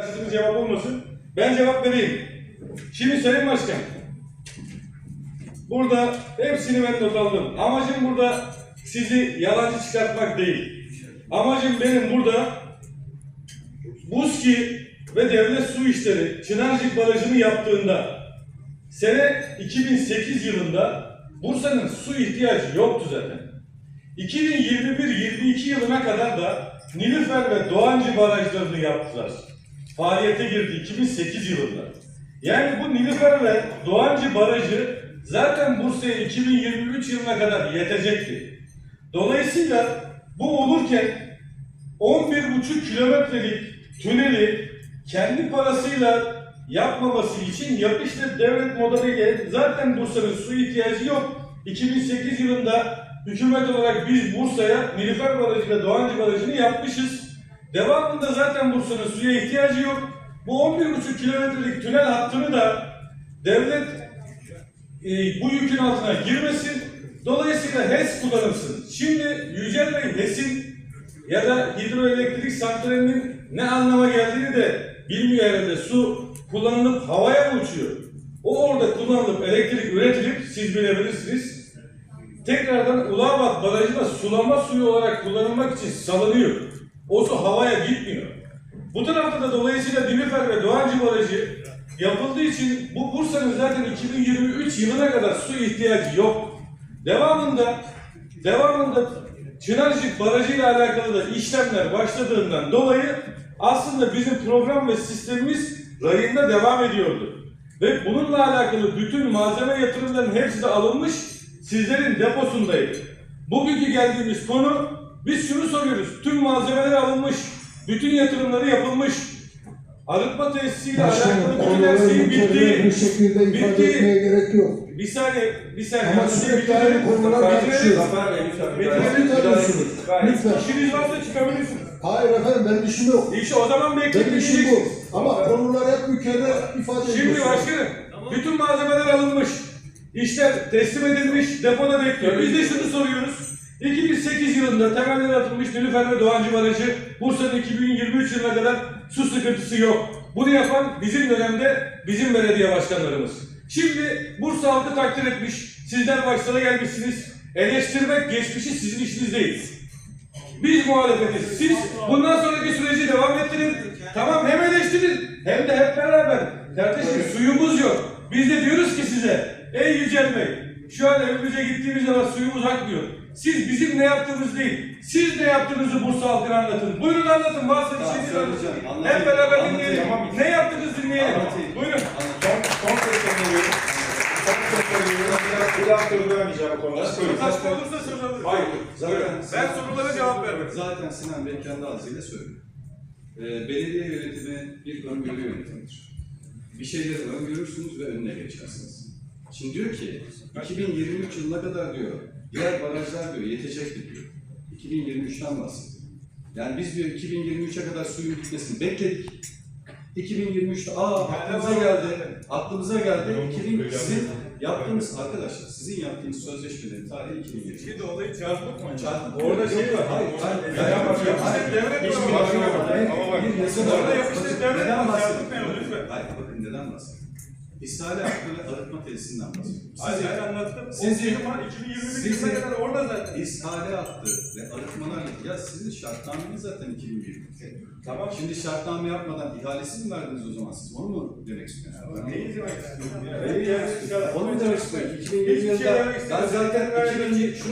Karşılıklı cevap olmasın. Ben cevap vereyim. Şimdi Sayın Başkan. Burada hepsini ben not aldım. Amacım burada sizi yalancı çıkartmak değil. Amacım benim burada BUSKİ ve Devlet Su İşleri Çınarcık Barajı'nı yaptığında sene 2008 yılında Bursa'nın su ihtiyacı yoktu zaten. 2021-22 yılına kadar da Nilüfer ve Doğancı barajlarını yaptılar. Faaliyete girdi 2008 yılında. Yani bu Nilüfer ve Doğancı barajı zaten Bursa'ya 2023 yılına kadar yetecekti. Dolayısıyla bu olurken 11,5 kilometrelik tüneli kendi parasıyla yapmaması için yapıştır devlet modeliyle zaten Bursa'nın su ihtiyacı yok. 2008 yılında hükümet olarak biz Bursa'ya Nilüfer Barajı ve Doğancı Barajı'nı yapmışız. Devamında zaten Bursa'nın suya ihtiyacı yok. Bu 11,5 kilometrelik tünel hattını da devlet e, bu yükün altına girmesin. Dolayısıyla HES kullanılsın. Şimdi Yücel Bey HES'in ya da hidroelektrik santralinin ne anlama geldiğini de bilmiyor herhalde. Su kullanılıp havaya mı uçuyor? O orada kullanılıp elektrik üretilip siz bilebilirsiniz. Tekrardan Ulaabat Barajı'na sulama suyu olarak kullanılmak için salınıyor. O su havaya gitmiyor. Bu tarafta da dolayısıyla Nilüfer ve Doğancı Barajı yapıldığı için bu Bursa'nın zaten 2023 yılına kadar su ihtiyacı yok. Devamında devamında Çınarcık Barajı ile alakalı da işlemler başladığından dolayı aslında bizim program ve sistemimiz rayında devam ediyordu. Ve bununla alakalı bütün malzeme yatırımlarının hepsi de alınmış sizlerin deposundaydı. Bugünkü geldiğimiz konu biz şunu soruyoruz. Tüm malzemeler alınmış. Bütün yatırımları yapılmış. Arıtma tesisiyle alakalı bütün her konuları şey bu bitti. şekilde ifade Bitti. etmeye gerek yok. Bir saniye, bir saniye. Ama sürekli aynı konular tartışıyoruz. Zafer Bey lütfen. İşiniz varsa çıkabilirsiniz. Hayır efendim benim işim yok. İşte o zaman Benim işim bu. Ama konular hep mükerrer ifade Şimdi ediyorsunuz. başkanım, bütün malzemeler alınmış. İşler teslim edilmiş, depoda bekliyor. Biz de şunu soruyoruz. 2008 yılında temeller atılmış Nilüfer ve Doğancı Barajı, Bursa'nın 2023 yılına kadar su sıkıntısı yok. Bunu yapan bizim dönemde bizim belediye başkanlarımız. Şimdi Bursa halkı takdir etmiş, sizler başlara gelmişsiniz. Eleştirmek geçmişi sizin işiniz değil. Biz muhalefetiz. Siz bundan sonraki süreci devam ettirin. Tamam hem eleştirin hem de hep beraber. Kardeşim suyumuz yok. Biz de diyoruz ki size ey Yücel Bey şu an evimize gittiğimiz zaman suyumuz akmıyor. Siz bizim ne yaptığımız değil. Siz ne yaptığınızı Bursa halkına anlatın. Buyurun anlatın. Varsa bir şey anlatın. Anlatayım. Hep beraber Anlatayım. dinleyelim. Ne yaptınız dinleyelim. Anlatayım. Buyurun. Son, son. Son söylüyorum. Biraz bir hafta öldüremeyeceğim bu konuda. Kaç olursa söz alırım. Hayır. Zaten, Ben sorulara cevap vermedim. Zaten Sinan Bey kendi ağzıyla söylüyor. Ee, belediye yönetimi bir öngörü yönetimidir. Bir şeyleri öngörürsünüz ve önüne geçersiniz. Şimdi diyor ki 2023 yılına kadar diyor diğer barajlar diyor yetecektir diyor. 2023'ten bahsediyor. Yani biz diyor 2023'e kadar suyun bitmesini bekledik. 2023'te aa aklımıza geldi. Aklımıza geldi. 2000 sizin yaptığınız arkadaşlar sizin yaptığınız sözleşmelerin tarihi 2023. Şimdi olayı çarpıtma. Çarpık. Orada şey var. Hayır, hayır. Neden başkanım? Hayır, devlet var. Ama bak, Bir orada yapıştır devlet var. bahsediyorum? Lütfen. Hayır, bakın neden bahsediyorum? İstihare hakkı arıtma tesisinden bahsediyorum. Hayır ben anlattım. Siz- o firma 2021 siz- yılına kadar orada zaten. İstihare hattı ve arıtmalar ya sizin şartnameniz zaten 2020. Tamam. Şimdi şartname yapmadan ihalesi mi verdiniz o zaman siz? Onu mu demek istiyorsunuz? Neyi demek istiyorsun ya? Onu mu demek istiyorum? 2020 Hiçbir şey yılında demek ben zaten 2020 şunu